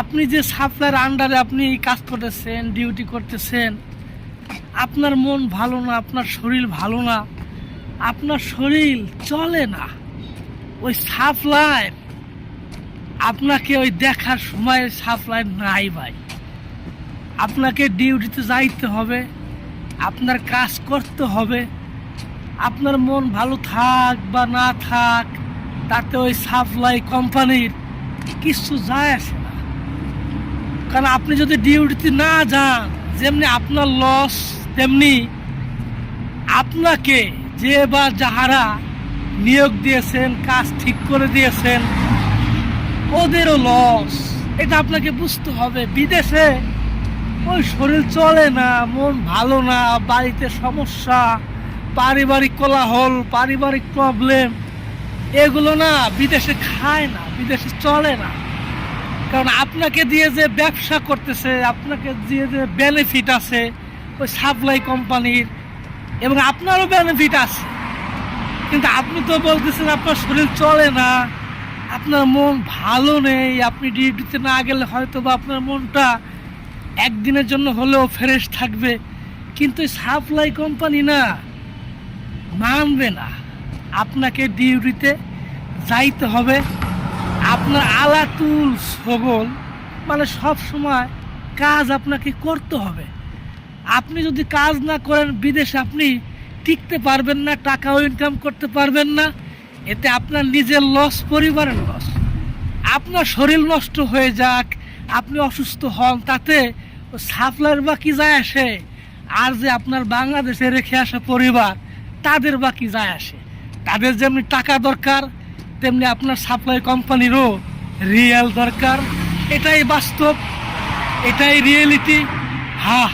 আপনি যে সাপ্লাইয়ের আন্ডারে আপনি কাজ করতেছেন ডিউটি করতেছেন, আপনার মন ভালো না, আপনার শরীর ভালো না, আপনার শরীর চলে না, ওই সাপ্লাই আপনাকে ওই দেখার সময় সাপ্লাই নাই ভাই। আপনাকে ডিউটিতে যাইতে হবে, আপনার কাজ করতে হবে, আপনার মন ভালো থাক বা না থাক, তাতে ওই সাপ্লাই কোম্পানির কিছু যায় আসে কারণ আপনি যদি ডিউটিতে না যান, যেমনি আপনার লস তেমনি আপনাকে যে বা যাহারা নিয়োগ দিয়েছেন, কাজ ঠিক করে দিয়েছেন, ওদেরও লস এটা আপনাকে বুঝতে হবে। বিদেশে ওই শরীর চলে না, মন ভালো না, বাড়িতে সমস্যা, পারিবারিক কোলাহল, পারিবারিক প্রবলেম এগুলো না বিদেশে খায় না, বিদেশে চলে না। কারণ আপনাকে দিয়ে যে ব্যবসা করতেছে, আপনাকে দিয়ে যে বেনিফিট আছে, ওই সাপ্লাই কোম্পানির এবং আপনারও বেনিফিট আছে। কিন্তু আপনি তো বলতেছেন, আপনার শরীর চলে না, আপনার মন ভালো নেই, আপনি ডিউটিতে না গেলে হয়তো বা আপনার মনটা একদিনের জন্য হলেও ফ্রেশ থাকবে। কিন্তু সাপ্লাই কোম্পানি না, মানবে না। আপনাকে ডিউটিতে যাইতে হবে। আপনার আলাতুল সগল মানে সব সময় কাজ আপনাকে করতে হবে। আপনি যদি কাজ না করেন, বিদেশে আপনি টিকতে পারবেন না, টাকাও ইনকাম করতে পারবেন না। এতে আপনার নিজের লস পরিবারের লস আপনার শরীর নষ্ট হয়ে যাক, আপনি অসুস্থ হন, তাতে সাপ্লাইয়ের বা কি যায় আসে। আর যে আপনার বাংলাদেশে রেখে আসা পরিবার, তাদের বা কি যায় আসে। তাদের যেমনি টাকা দরকার তেমনি আপনার সাপ্লাই কোম্পানিরও রিয়েল দরকার। এটাই বাস্তব এটাই রিয়েলিটি হ্যাঁ